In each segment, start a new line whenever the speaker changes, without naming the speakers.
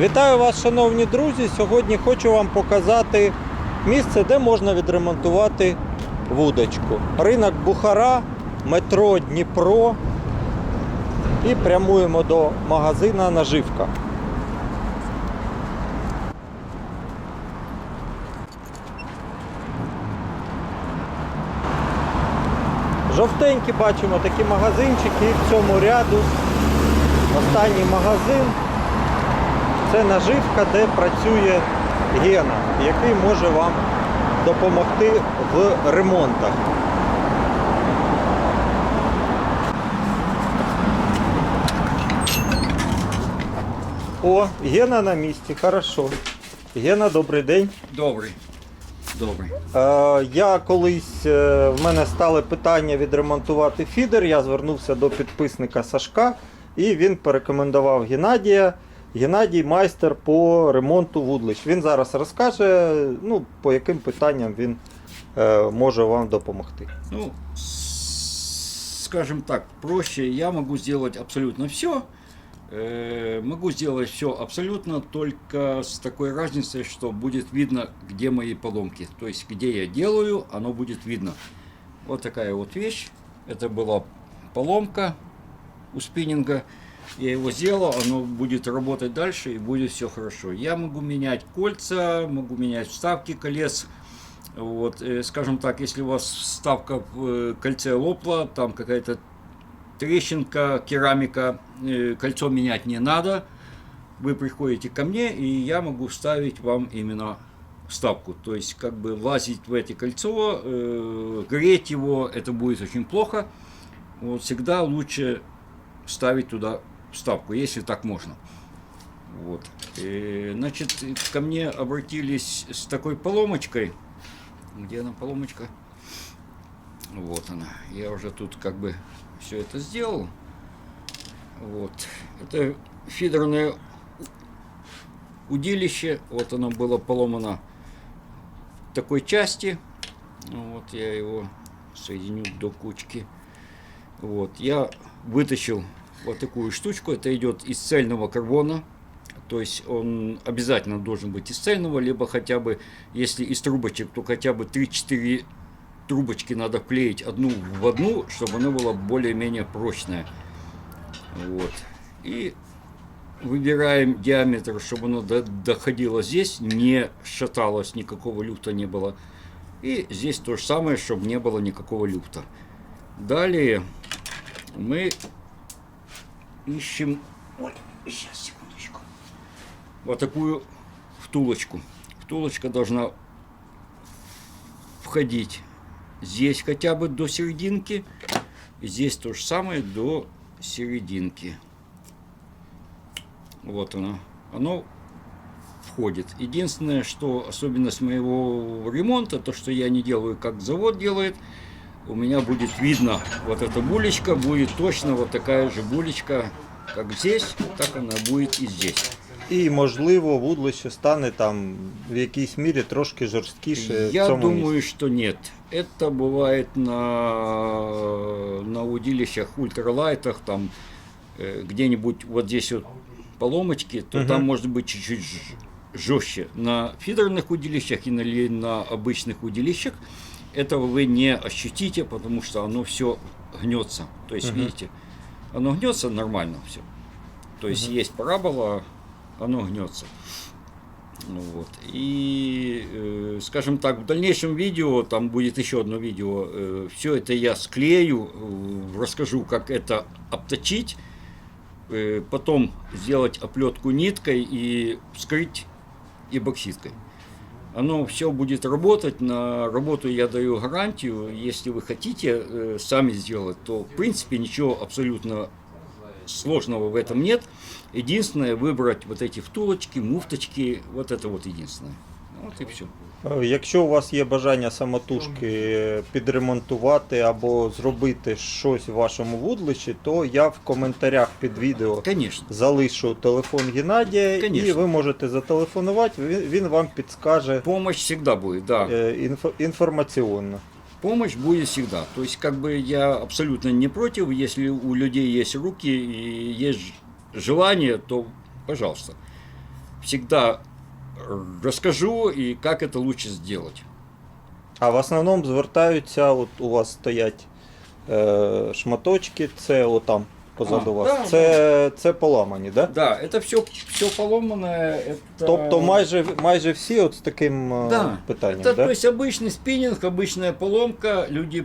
Вітаю вас, шановні друзі! Сьогодні хочу вам показати місце, де можна відремонтувати вудочку. Ринок Бухара, метро Дніпро. І прямуємо до магазина Наживка. Жовтенькі бачимо такі магазинчики і в цьому ряду останній магазин це наживка, де працює Гена, який може вам допомогти в ремонтах. О, Гена на місці, хорошо. Гена, добрий день.
Добрий. Добрий.
Е, я колись е, в мене стали питання відремонтувати фідер. Я звернувся до підписника Сашка, і він порекомендував Геннадія. Геннадій майстер по ремонту вудлищ. Він зараз розкаже, ну, по яким питанням він е, може вам допомогти.
Ну, с- скажем так, проще я могу сделать абсолютно все. Могу сделать все абсолютно, только с такой разницей, что будет видно, где мои поломки. То есть, где я делаю, оно будет видно. Вот такая вот вещь. Это была поломка у спиннинга. Я его сделал, оно будет работать дальше и будет все хорошо. Я могу менять кольца, могу менять вставки колец. Вот, э, скажем так, если у вас вставка в э, кольце лопла, там какая-то трещинка, керамика, э, кольцо менять не надо. Вы приходите ко мне, и я могу вставить вам именно вставку. То есть, как бы лазить в это кольцо, греть его, это будет очень плохо. Вот всегда лучше ставить туда вставку, если так можно. Вот. Э, Значит, ко мне обратились с такой поломочкой. Где она поломочка? Вот она. Я уже тут как бы все это сделал. Вот. Это фидерное удилище. Вот оно было поломано в такой части. Ну Вот я его соединю до кучки. Вот. Я вытащил вот такую штучку. Это идет из цельного карбона. То есть он обязательно должен быть из цельного, либо хотя бы, если из трубочек, то хотя бы 3-4 трубочки надо вклеить одну в одну, чтобы она была более-менее прочная. Вот. И выбираем диаметр, чтобы оно до- доходило здесь, не шаталось, никакого люфта не было. И здесь то же самое, чтобы не было никакого люфта. Далее мы ищем... Ой, сейчас, секундочку. Вот такую втулочку. Втулочка должна входить здесь хотя бы до серединки. Здесь то же самое до серединки. Вот оно. Оно входит. Единственное, что особенность моего ремонта, то, что я не делаю, как завод делает, у меня будет видно вот эта булечка, будет точно вот такая же булечка, как здесь, так она будет и здесь.
І, можливо, вудлище стане там в якійсь мірі трошки жорсткіше. в
Я
цьому
думаю,
місці.
что нет. Это бывает на, на удилищах, ультралайтах, там э, где-нибудь вот здесь вот поломочки, то
Мгм.
там может быть чуть-чуть ж- жестче. На фидерных удилищах и на, ли- на обычных удилищах этого вы не ощутите, потому что оно все гнется. То есть,
Мгм.
видите, оно гнется нормально все. То есть есть парабола, оно гнется. Ну вот. И, э, скажем так, в дальнейшем видео, там будет еще одно видео, все это я склею, э, расскажу, как это обточить, э, потом сделать оплетку ниткой и вскрыть эбоксидкой. Оно все будет работать, на работу я даю гарантию, если вы хотите э, сами сделать, то в принципе ничего абсолютно сложного в этом нет. Единственное, выбрать вот эти втулочки, муфточки, вот это вот единственное. Вот и все.
Е, Якщо у вас є бажання самотужки підремонтувати або зробити щось в вашому вудлищі, то я в коментарях під відео
Конечно.
залишу телефон Геннадія, і ви можете зателефонувати, він, він вам підскаже
Помощь всегда будет, да.
е, інфо, інформаційно.
Помощь будет всегда. То есть, как бы я абсолютно не против, если у людей есть руки и есть ж- желание, то пожалуйста. всегда расскажу и как это лучше сделать.
А в основному звертаються, от у вас стоять е, шматочки, це отам позаду
А,
вас.
да,
це, це поламані, да?
Да, это все, все поломанное. Это...
Тобто майже, майже всі от з таким
Да.
питанням,
Это,
да?
то есть обычный спиннинг, обычная поломка. Люди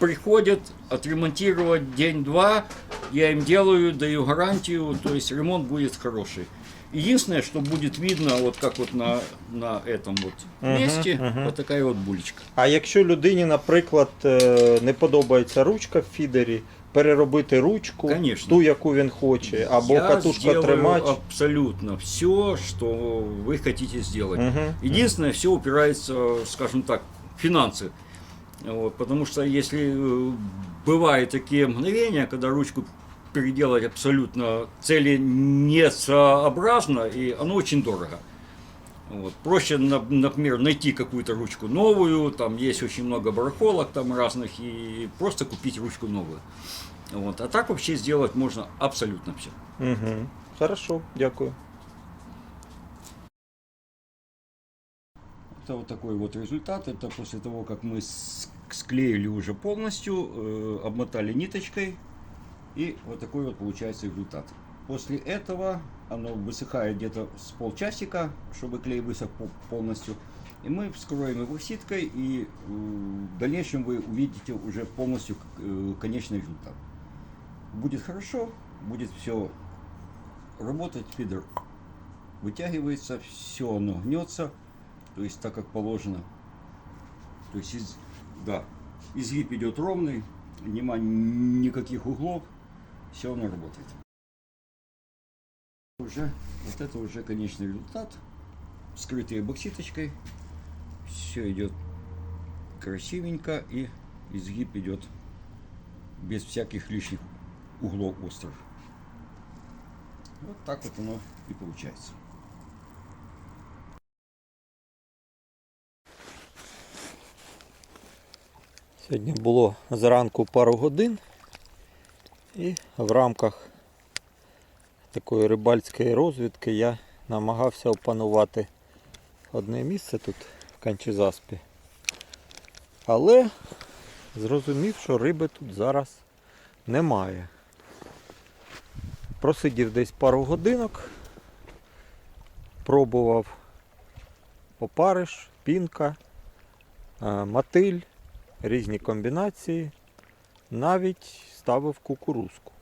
приходят отремонтировать день-два. Я им делаю, даю гарантию. То есть ремонт будет хороший. Единственное, что будет видно, вот как вот на, на этом вот
Мгм,
месте,
мгм.
вот такая вот булечка.
А якщо людині, наприклад, е, не подобається ручка в фідері, переробити ручку,
Конечно.
ту, яку він хоче, або
Я
катушка
сделаю
тримач.
абсолютно все, что вы хотите сделать.
Мгм.
Единственное, все упирается, скажем так, в финансы. Вот, потому что если э, бывают такие мгновения, когда ручку переделать абсолютно цели несообразно, и оно очень дорого. Вот. Проще, на- например, найти какую-то ручку новую, там есть очень много барахолок там разных, и просто купить ручку новую. Вот. А так вообще сделать можно абсолютно все.
Угу. Хорошо, дякую.
Это вот такой вот результат. Это после того, как мы склеили уже полностью, э, обмотали ниточкой. И вот такой вот получается результат. После этого оно высыхает где-то с полчасика, чтобы клей высох по- полностью. И мы вскроем его ситкой, и э, в дальнейшем вы увидите уже полностью э, конечный результат. Будет хорошо, будет все работать, фидер вытягивается, все оно гнется, то есть так как положено. То есть, из, да, изгиб идет ровный, нема никаких углов, все оно работает. Уже, вот это уже конечный результат, скрытый бокситочкой, все идет красивенько и изгиб идет без всяких лишних углов острых. Вот так вот оно и получается.
Сьогодні було зранку пару годин і в рамках такої рибальської розвідки я намагався опанувати одне місце тут в Канчезаспі. Але зрозумів, що риби тут зараз немає. Просидів десь пару годинок, пробував опариш, пінка, е, мотиль різні комбінації, навіть ставив кукурузку.